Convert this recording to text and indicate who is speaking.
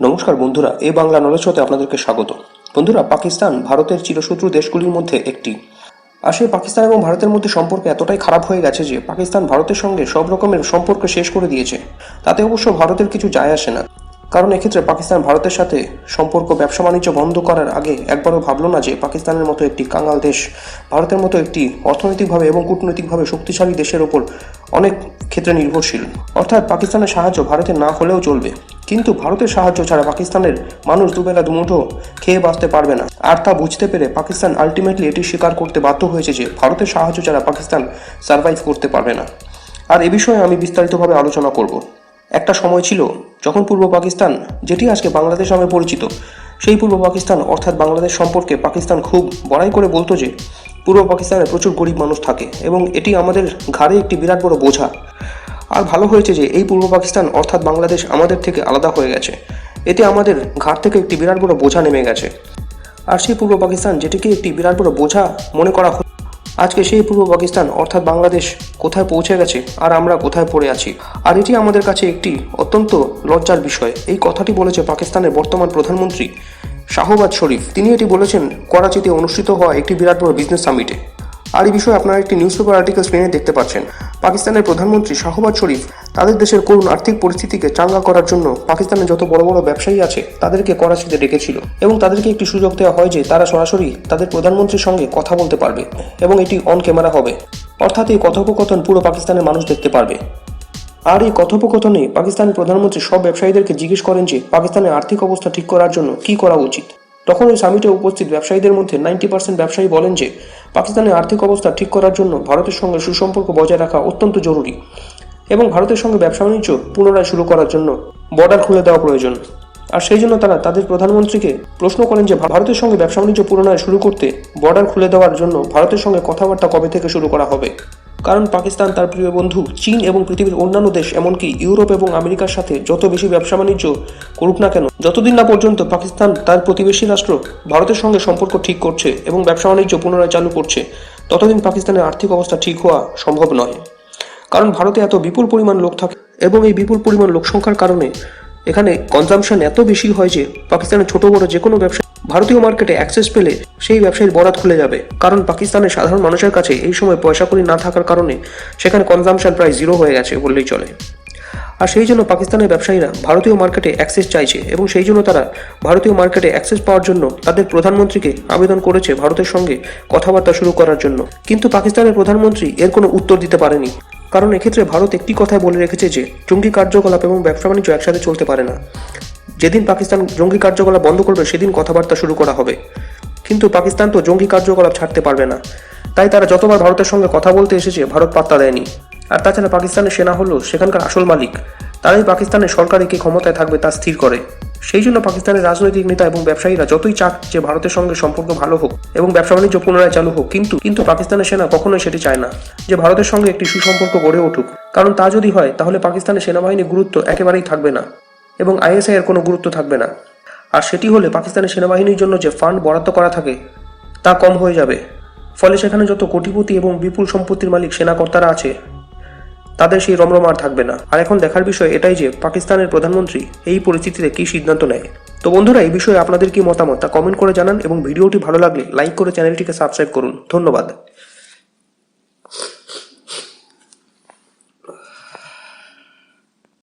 Speaker 1: নমস্কার বন্ধুরা, এ বাংলা নলেজ হতে আপনাদেরকে স্বাগত। বন্ধুরা, পাকিস্তান ভারতের চিরশত্রু দেশগুলির মধ্যে একটি। আসলে পাকিস্তান এবং ভারতের মধ্যে সম্পর্ক এতটাই খারাপ হয়ে গেছে যে পাকিস্তান ভারতের সঙ্গে সব রকমের সম্পর্ক শেষ করে দিয়েছে। তাতে অবশ্য ভারতের কিছু যায় আসে না। কারণ এক্ষেত্রে পাকিস্তান ভারতের সাথে সম্পর্ক, ব্যবসা বাণিজ্য বন্ধ করার আগে একবারও ভাবলো না যে পাকিস্তানের মতো একটি কাঙাল দেশ, ভারতের মতো একটি অর্থনৈতিকভাবে এবং কূটনৈতিকভাবে শক্তিশালী দেশের ওপর অনেক ক্ষেত্রে নির্ভরশীল। অর্থাৎ পাকিস্তানের সাহায্য ভারতের না হলেও চলবে। কিন্তু ভারতের সাহায্য ছাড়া পাকিস্তানের মানুষ দুবেলা দুমুঠো খেয়ে বাঁচতে পারবে না। আর তা বুঝতে পেরে পাকিস্তান আলটিমেটলি এটি স্বীকার করতে বাধ্য হয়েছে যে ভারতের সাহায্য ছাড়া পাকিস্তান সার্ভাইভ করতে পারবে না। আর এ বিষয়ে আমি বিস্তারিতভাবে আলোচনা করব। একটা সময় ছিল যখন পূর্ব পাকিস্তান, যেটি আজকে বাংলাদেশ নামে পরিচিত, সেই পূর্ব পাকিস্তান অর্থাৎ বাংলাদেশ সম্পর্কে পাকিস্তান খুব বড়াই করে বলতো যে, পূর্ব পাকিস্তানে প্রচুর গরিব মানুষ থাকে এবং এটি আমাদের ঘাড়ে একটি বিরাট বড় বোঝা। আর ভালো হয়েছে যে, এই পূর্ব পাকিস্তান অর্থাৎ বাংলাদেশ আমাদের থেকে আলাদা হয়ে গেছে। এতে আমাদের ঘাট থেকে একটি বিরাট বড় বোঝা নেমে গেছে। আর সেই পূর্ব পাকিস্তান, যেটিকে একটি বিরাট বড় বোঝা মনে করা আজকে সেই পূর্ব পাকিস্তান, অর্থাৎ বাংলাদেশ, কোথায় পৌঁছে গেছে আর আমরা কোথায় পড়ে আছি? আর এটি আমাদের কাছে একটি অত্যন্ত লজ্জার বিষয়। এই কথাটি বলেছে পাকিস্তানের বর্তমান প্রধানমন্ত্রী শাহবাজ শরীফ। তিনি এটি বলেছেন, করাচিতে অনুষ্ঠিত হওয়া একটি বিরাট বড় বিজনেস সামিটে আর এই বিষয়ে আপনারা একটি নিউজ পেপার আর্টিকেল স্ক্রিনে দেখতে পাচ্ছেন। পাকিস্তানের প্রধানমন্ত্রী শাহবাজ শরীফ তাদের দেশের করুণ আর্থিক পরিস্থিতিকে চাঙ্গা করার জন্য পাকিস্তানের যত বড় বড় ব্যবসায়ী আছে, তাদেরকে করাচিতে ডেকেছিল এবং তাদেরকে একটি সুযোগ দেওয়া হয় যে তারা সরাসরি তাদের প্রধানমন্ত্রীর সঙ্গে কথা বলতে পারবে এবং এটি অন ক্যামেরা হবে। অর্থাৎ এই কথোপকথন পুরো পাকিস্তানের মানুষ দেখতে পারবে। আর এই কথোপকথনে পাকিস্তানের প্রধানমন্ত্রী সব ব্যবসায়ীদেরকে জিজ্ঞেস করেন যে, পাকিস্তানের আর্থিক অবস্থা ঠিক করার জন্য কি করা উচিত? তখন ওই সামিটে উপস্থিত ব্যবসায়ীদের মধ্যে নাইনটি পার্সেন্ট ব্যবসায়ী বলেন যে পাকিস্তানের আর্থিক অবস্থা ঠিক করার জন্য ভারতের সঙ্গে সুসম্পর্ক বজায় রাখা অত্যন্ত জরুরি এবং ভারতের সঙ্গে ব্যবসা বাণিজ্য পুনরায় শুরু করার জন্য বর্ডার খুলে দেওয়া প্রয়োজন। আর সেই জন্য তারা তাদের প্রধানমন্ত্রীকে প্রশ্ন করেন যে, ভারতের সঙ্গে ব্যবসা বাণিজ্য পুনরায় শুরু করতে বর্ডার খুলে দেওয়ার জন্য ভারতের সঙ্গে কথাবার্তা কবে থেকে শুরু করা হবে? কারণ পাকিস্তান তার প্রিয় বন্ধু, চীন এবং পৃথিবীর অন্যান্য দেশ, এমনকি ইউরোপ এবং আমেরিকার সাথে যত বেশি ব্যবসা বাণিজ্য করুক না কেন, যতদিন না পর্যন্ত পাকিস্তান তার প্রতিবেশী রাষ্ট্র ভারতের সঙ্গে সম্পর্ক ঠিক করছে এবং ব্যবসা বাণিজ্য পুনরায় চালু করছে, ততদিন পাকিস্তানের আর্থিক অবস্থা ঠিক হওয়া সম্ভব নয়। কারণ ভারতে এত বিপুল পরিমাণ লোক থাকে এবং এই বিপুল পরিমাণ লোক সংখ্যার কারণে এখানে কনজামশন এত বেশি হয় যে পাকিস্তানের ছোট বড় যে কোনো ব্যবসা ভারতীয় মার্কেটে অ্যাক্সেস পেলে সেই ব্যবসায়ীর বরাত খুলে যাবে। কারণ পাকিস্তানের সাধারণ মানুষের কাছে এই সময় পয়সা কড়ি না থাকার কারণে সেখানে কনজামশন প্রায় জিরো হয়ে গেছে বললেই চলে। আর সেই জন্য পাকিস্তানের ব্যবসায়ীরা ভারতীয় মার্কেটে অ্যাক্সেস চাইছে এবং সেই জন্য তারা ভারতীয় মার্কেটে অ্যাক্সেস পাওয়ার জন্য তাদের প্রধানমন্ত্রীকে আবেদন করেছে ভারতের সঙ্গে কথাবার্তা শুরু করার জন্য। কিন্তু পাকিস্তানের প্রধানমন্ত্রী এর কোনো উত্তর দিতে পারেনি। কারণ এক্ষেত্রে ভারত একটি কথাই বলে রেখেছে যে, জঙ্গি কার্যকলাপ এবং ব্যবসা বাণিজ্য একসাথে চলতে পারে না। যেদিন পাকিস্তান জঙ্গি কার্যকলাপ বন্ধ করবে, সেদিন কথাবার্তা শুরু করা হবে। কিন্তু পাকিস্তান তো জঙ্গি কার্যকলাপ ছাড়তে পারবে না। তাই তারা যতবার ভারতের সঙ্গে কথা বলতে এসেছে, ভারত পাত্তা দেয়নি। আর তাছাড়া পাকিস্তানের সেনা হলো সেখানকার আসল মালিক। তারাই পাকিস্তানের সরকারে কে ক্ষমতায় থাকবে তা স্থির করে। সেই জন্য পাকিস্তানের রাজনৈতিক নেতা এবং ব্যবসায়ীরা যতই চাক যে ভারতের সঙ্গে সম্পর্ক ভালো হোক এবং ব্যবসা বাণিজ্য পুনরায় চালু হোক, কিন্তু কিন্তু পাকিস্তানের সেনা কখনোই সেটি চায় না যে ভারতের সঙ্গে একটি সুসম্পর্ক গড়ে উঠুক। কারণ তা যদি হয়, তাহলে পাকিস্তানের সেনাবাহিনীর গুরুত্ব একেবারেই থাকবে না। এবং আইএসআই এর কোনো গুরুত্ব থাকবে না। আর সেটি হলে পাকিস্তানের সেনাবাহিনীর জন্য যে ফান্ড বরাদ্দ করা থাকে, তা কম হয়ে যাবে। ফলে সেখানে যত কোটিপতি এবং বিপুল সম্পত্তির মালিক সেনাকর্তারা আছে, তাদের সেই রমরম আর থাকবে না। আর এখন দেখার বিষয় এটাই যে পাকিস্তানের প্রধানমন্ত্রী এই পরিস্থিতিতে কী সিদ্ধান্ত নেয়। তো বন্ধুরা, এই বিষয়ে আপনাদের কি মতামত তা কমেন্ট করে জানান এবং ভিডিওটি ভালো লাগলে লাইক করে চ্যানেলটিকে সাবস্ক্রাইব করুন। ধন্যবাদ।